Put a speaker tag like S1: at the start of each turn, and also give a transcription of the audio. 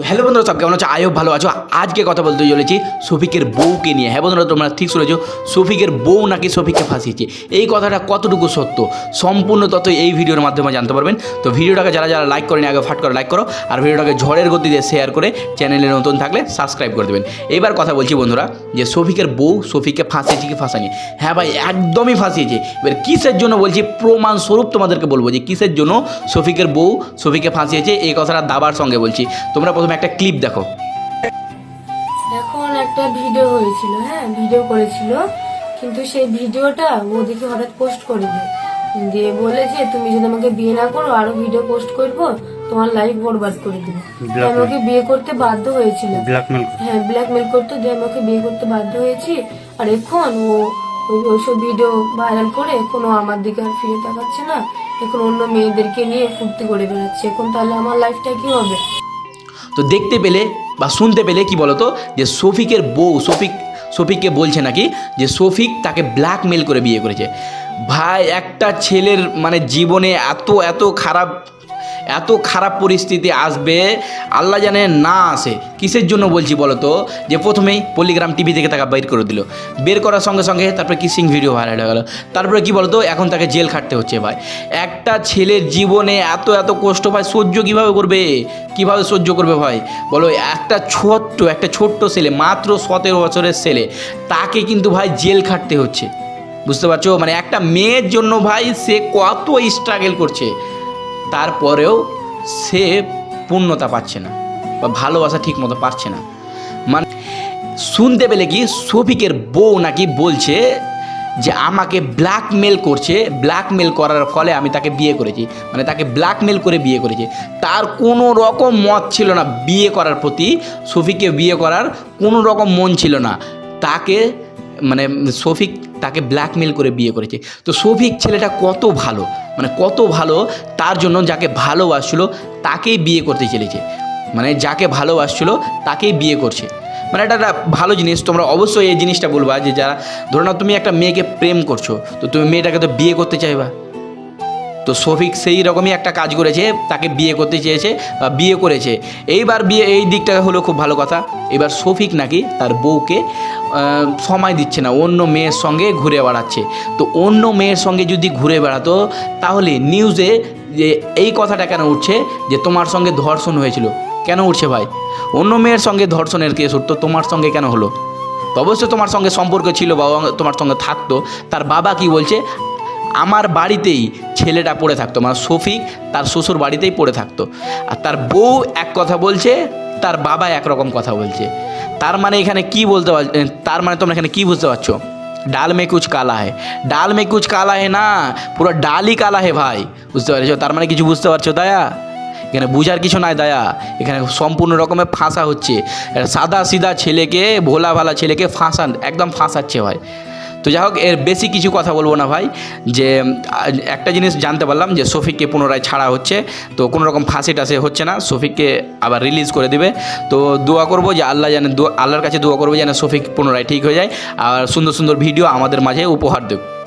S1: তো হ্যালো বন্ধুরা, সব কেমন আছো? আয়ো ভালো আছো। আজকে কথা বলতে চলেছি সফিকের বউকে নিয়ে। হ্যাঁ বন্ধুরা, তোমরা ঠিক শুনেছো সফিকের বউ নাকি সফিককে ফাঁসিয়েছে? এই কথাটা কতটুকু সত্য? সম্পূর্ণ তত এই ভিডিওর মাধ্যমে জানতে পারবেন। তো ভিডিওটাকে যারা যারা লাইক করেনি, আগে ফাট করে লাইক করো, আর ভিডিওটাকে ঝড়ের গতিতে শেয়ার করে চ্যানেলে নতুন থাকলে সাবস্ক্রাইব করে দেবেন। এবার কথা বলছি বন্ধুরা, যে সফিকের বউ সফিককে ফাঁসিয়েছে কি ফাঁসানি হ্যাঁ ভাই, একদমই ফাঁসিয়েছে। এবার কিসের জন্য বলছি, প্রমাণ স্বরূপ তোমাদেরকে বলব যে কিসের জন্য সফিকের বউ সফিককে ফাঁসিয়েছে, এই কথাটা দাবার সঙ্গে বলছি। তোমরা প্রথমে একটা ক্লিপ দেখো।
S2: এখন একটা ভিডিও হয়েছিল হ্যাঁ ভিডিও করেছিল। কিন্তু সেই ভিডিওটা ও দেখে হঠাৎ পোস্ট করে দেয় দিয়ে বলে যে তুমি যদি আমাকে বিয়ে না করো আরও ভিডিও পোস্ট করব তোমার লাইফ বরবাদ করে দেবো। দিয়ে আমি ওকে বিয়ে করতে বাধ্য হয়েছিল
S3: ব্ল্যাকমেল
S2: হ্যাঁ ব্ল্যাকমেল করতো দিয়ে আমি ওকে বিয়ে করতে বাধ্য হয়েছি। আর এখন ও ওইসব ভিডিও ভাইরাল করে এখন ও আমার দিকে আর ফিরে তাকাচ্ছে না। এখন অন্য মেয়েদেরকে নিয়ে ফুর্তি করে বেড়াচ্ছে। এখন তাহলে আমার লাইফটা কি হবে?
S1: তো দেখতে পেলে বা শুনতে পেলে কি বলতো? যে সফিকের বউ সফিক সফিককে বলছে নাকি যে সফিক তাকে ব্ল্যাকমেল করে বিয়ে করেছে। ভাই, একটা ছেলের মানে জীবনে এত এত খারাপ এত খারাপ পরিস্থিতি আসবে, আল্লাহ জানে না আসে। কিসের জন্য বলছি বলো তো যে প্রথমেই পল্লিগ্রাম টিভি থেকে তাকে বের করে দিল। বের করার সঙ্গে সঙ্গে তারপরে কিসিং ভিডিও ভাইরাল হয়ে গেল। তারপরে কি বলতো? এখন তাকে জেল খাটতে হচ্ছে ভাই। একটা ছেলের জীবনে এত এত কষ্ট ভাই, সহ্য কীভাবে করবে? কীভাবে সহ্য করবে ভাই? বলো, একটা ছোট্ট একটা ছোট্ট ছেলে, মাত্র সতেরো বছরের ছেলে, তাকে কিন্তু ভাই জেল খাটতে হচ্ছে। বুঝতে পারছ? মানে একটা মেয়ের জন্য ভাই সে কত স্ট্রাগল করছে। তারপরেও সে পূর্ণতা পাচ্ছে না বা ভালোবাসা ঠিক মতো পাচ্ছে না। মানে শুনতে পেলে কি সফিকের বউ নাকি বলছে যে আমাকে ব্ল্যাকমেল করছে ব্ল্যাকমেল করার ফলে আমি তাকে বিয়ে করেছি। মানে তাকে ব্ল্যাকমেল করে বিয়ে করেছি। তার কোনো রকম মত ছিল না বিয়ে করার প্রতি, সফিককে বিয়ে করার কোনো রকম মন ছিল না। তাকে মানে সফিক তাকে ব্ল্যাকমেল করে বিয়ে করেছে। তো সফিক ছেলেটা কত ভালো মানে কত ভালো, তার জন্য যাকে ভালোবাসছিল তাকেই বিয়ে করতে চলেছে। মানে যাকে ভালোবাসছিল তাকেই বিয়ে করছে। মানে এটা একটা ভালো জিনিস, তোমরা অবশ্যই এই জিনিসটা বলবা যে যারা, ধরো না তুমি একটা মেয়েকে প্রেম করছ, তো তুমি মেয়েটাকে তো বিয়ে করতে চাইবা। তো শফিক সেই রকমই একটা কাজ করেছে, তাকে বিয়ে করতে চেয়েছে, বা বিয়ে করেছে। এইবার বিয়ে, এই দিকটা হলো খুব ভালো কথা। এবার শফিক নাকি তার বউকে সময় দিচ্ছে না, অন্য মেয়ের সঙ্গে ঘুরে বেড়াচ্ছে। তো অন্য মেয়ের সঙ্গে যদি ঘুরে বেড়াতো, তাহলে নিউজে যে এই কথাটা কেন উঠছে? যে তোমার সঙ্গে ধর্ষণ হয়েছিল। কেন উঠছে ভাই? অন্য মেয়ের সঙ্গে ধর্ষণের কেস উঠতো, তোমার সঙ্গে কেন হলো? তো অবশ্যই তোমার সঙ্গে সম্পর্ক ছিল, বাবা তোমার সঙ্গে থাকতো। তার বাবা কি বলছে? আমার বাড়িতেই ছেলেটা পড়ে থাকতো মানে শফিক তার শ্বশুর বাড়িতেই পড়ে থাকতো। আর তার বউ এক কথা বলছে, তার বাবা একরকম কথা বলছে। তার মানে এখানে কি বলতে তার মানে তোমরা এখানে কি বুঝতে পারছ? ডাল মে কুচ কালা হে ডাল মে কুচ কালা হে না পুরো ডালই কালা হে ভাই বুঝতে পারছ তার মানে কিছু বুঝতে পারছ দায়া এখানে বুঝার কিছু নাই দায়া এখানে সম্পূর্ণ রকমের ফাঁসা হচ্ছে সাদা সিধা ছেলেকে ভোলা ভালা ছেলেকে ফাঁসান একদম ফাঁসাচ্ছে ভাই তো যাই হোক, এর বেশি কিছু কথা বলব না ভাই, যে একটা জিনিস জানতে পারলাম যে শফিককে পুনরায় ছাড়া হচ্ছে, তো কোনো রকম ফাঁসি টাসে হচ্ছে না, শফিককে আবার রিলিজ করে দিবে। তো দোয়া করব যে আল্লাহ যেন আল্লাহর কাছে দোয়া করব যেন শফিক পুনরায় ঠিক হয়ে যায়, আর সুন্দর সুন্দর ভিডিও আমাদের মাঝে উপহার দেবে